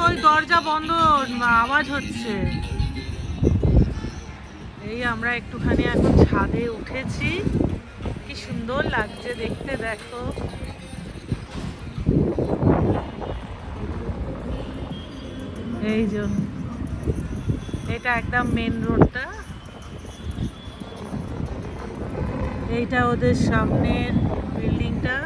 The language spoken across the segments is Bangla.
বন্ধ আওয়াজ হচ্ছে। এই আমরা একটুখানি এখন ছাদে উঠেছি। কি সুন্দর লাগছে দেখতে, দেখো। এই যে, এটা একদম মেন রোডটা এইটা ওদের সামনের বিল্ডিংটা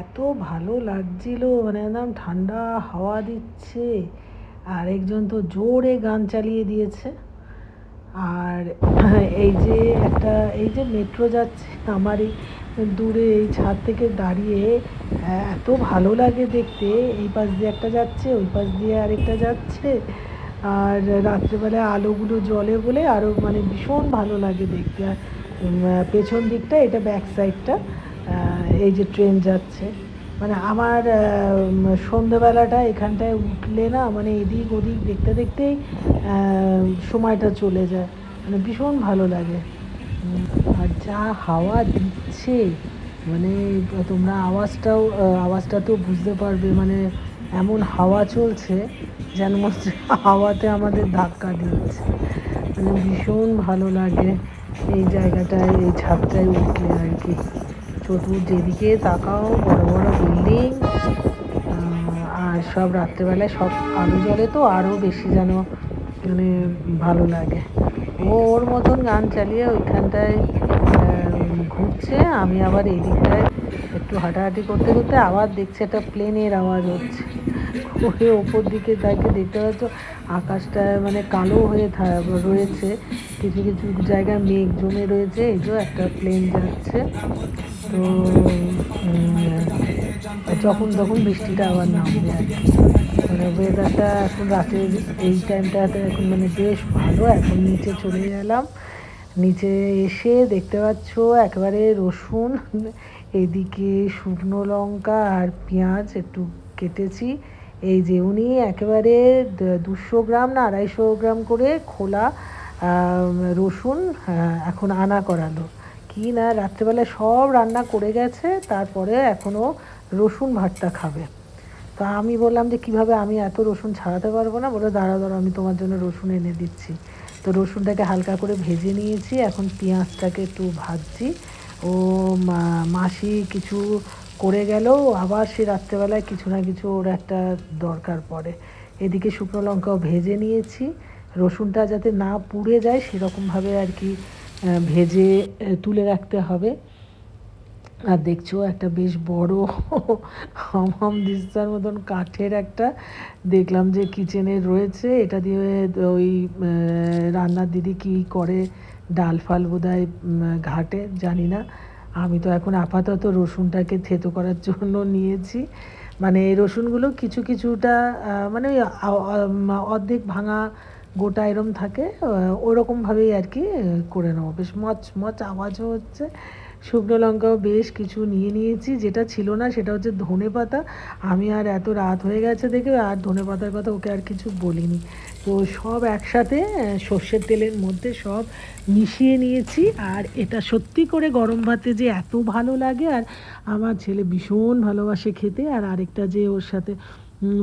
এত ভালো লাগছিল মানে একদম ঠান্ডা হাওয়া দিচ্ছে। আর একজন তো জোরে গান চালিয়ে দিয়েছে। আর এই যে একটা, এই যে মেট্রো যাচ্ছে আমার এই দূরে, এই ছাদ থেকে দাঁড়িয়ে, এত ভালো লাগে দেখতে। এই পাশ দিয়ে একটা যাচ্ছে, ওই পাশ দিয়ে আরেকটা যাচ্ছে। আর রাত্রেবেলায় আলোগুলো জ্বলে বলে আরও মানে ভীষণ ভালো লাগে দেখতে। আর পেছন দিকটা এটা ব্যাক সাইডটা এই যে ট্রেন যাচ্ছে। মানে আমার আহ, সন্ধেবেলাটা এখানটায় উঠলে না মানে এদিক ওদিক দেখতে দেখতেই সময়টা চলে যায়। মানে ভীষণ ভালো লাগে। আর যা হাওয়া দিচ্ছে মানে তোমরা আওয়াজটাও আওয়াজটা তো বুঝতে পারবে মানে এমন হাওয়া চলছে যেন হাওয়াতে আমাদের ধাক্কা দিচ্ছে। মানে ভীষণ ভালো লাগে। এই জায়গাটায়, এই ছাদটায় উঠলে আর কি। চতুর যেদিকে তাকাও, বড় বড় বিল্ডিং আর সব রাত্রেবেলায় সব আলো জলে তো আরও বেশি যেন মানে ভালো লাগে। ও ওর মতন গান চালিয়ে ওইখানটায় ঘুরছে, আমি আবার এদিকটায় দিকটায় একটু হাঁটাহাঁটি করতে করতে আবার দেখছি একটা প্লেনের আওয়াজ হচ্ছে। করে ওপর দিকে তাকে দেখতে পাচ্ছ, আকাশটা মানে কালো হয়ে রয়েছে। কিছু কিছু জায়গায় মেঘ জমে রয়েছে, এই যে একটা প্লেন যাচ্ছে। তো যখন তখন বৃষ্টিটা আবার নামবে আর কি। মানে ওয়েদারটা এখন রাতের এই টাইমটাতে এখন মানে বেশ ভালো, এখন নিচে চলে গেলাম নিচে এসে দেখতে পাচ্ছ, একেবারে রসুন এদিকে শুকনো লঙ্কা আর পেঁয়াজ একটু কেটেছি। এই যে উনি একেবারে দুশো গ্রাম না আড়াইশো গ্রাম করে খোলা রসুন এখন আনা করালো। কি না, রাত্রেবেলায় সব রান্না করে গেছে, তারপরে এখনও রসুন ভাতটা খাবে। তো আমি বললাম যে কীভাবে আমি এত রসুন ছাড়াতে পারব না? বলে দাঁড়া দাঁড়া আমি তোমার জন্য রসুন এনে দিচ্ছি। তো রসুনটাকে হালকা করে ভেজে নিয়েছি, এখন পেঁয়াজটাকে একটু ভাজছি। ও মাসি কিছু করে গেল আবার সে রাত্রেবেলায় কিছু না কিছু ওর একটা দরকার পড়ে। এদিকে শুকনো লঙ্কাও ভেজে নিয়েছি। রসুনটা যাতে না পুড়ে যায় সেরকমভাবে আর কি ভেজে তুলে রাখতে হবে। আর দেখছ একটা বেশ বড় হামাম দিস্তার মতন কাঠের একটা, দেখলাম যে কিচেনে রয়েছে। এটা দিয়ে ওই রান্নার দিদি কী করে ডাল ফাল বোধহয় ঘাটে, জানি না। আমি তো এখন আপাতত রসুনটাকে থেতো করার জন্য নিয়েছি। মানে এই রসুনগুলো কিছু কিছুটা মানে ওই অর্ধেক ভাঙা গোটা এরম থাকে ওরকমভাবেই আর কি করে নেব। বেশ মচ মচ আওয়াজও হচ্ছে। শুকনো লঙ্কাও বেশ কিছু নিয়ে নিয়েছি, যেটা ছিল না সেটা হচ্ছে ধনে পাতা আমি আর এত রাত হয়ে গেছে দেখে, আর ধনে পাতার কথা ওকে আর কিছু বলিনি। তো সব একসাথে সর্ষের তেলের মধ্যে সব মিশিয়ে নিয়েছি। আর এটা সত্যি করে গরম ভাতে যে এত ভালো লাগে, আর আমার ছেলে ভীষণ ভালোবাসে খেতে। আর আরেকটা যে ওর সাথে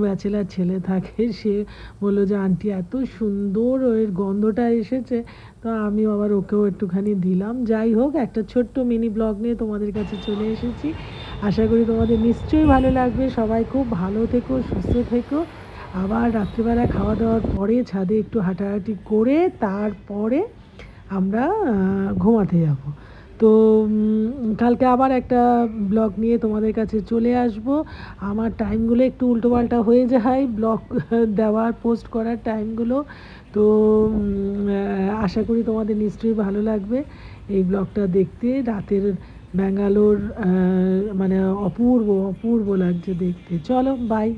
ব্যাচেলার ছেলে থাকে, সে বলল যে, আন্টি, এত সুন্দর এর গন্ধটা এসেছে। তো আমি আবার ওকেও একটুখানি দিলাম। যাই হোক, একটা ছোট্ট মিনি ব্লগ নিয়ে তোমাদের কাছে চলে এসেছি। আশা করি তোমাদের নিশ্চয়ই ভালো লাগবে। সবাই খুব ভালো থেকো, সুস্থ থেকো। আবার রাত্রিবেলা খাওয়া দাওয়ার পরে ছাদে একটু হাঁটাহাঁটি করে তারপরে আমরা ঘুমাতে যাব। তো কালকে আবার একটা ব্লগ নিয়ে তোমাদের কাছে চলে আসব। আমার টাইমগুলো একটু উল্টোপাল্টা হয়ে যায়, ব্লগ দেওয়ার, পোস্ট করার টাইমগুলো। তো আশা করি তোমাদের নিশ্চয়ই ভালো লাগবে এই ব্লগটা দেখতে। রাতের ব্যাঙ্গালোর মানে অপূর্ব অপূর্ব লাগছে দেখতে। চলো বাই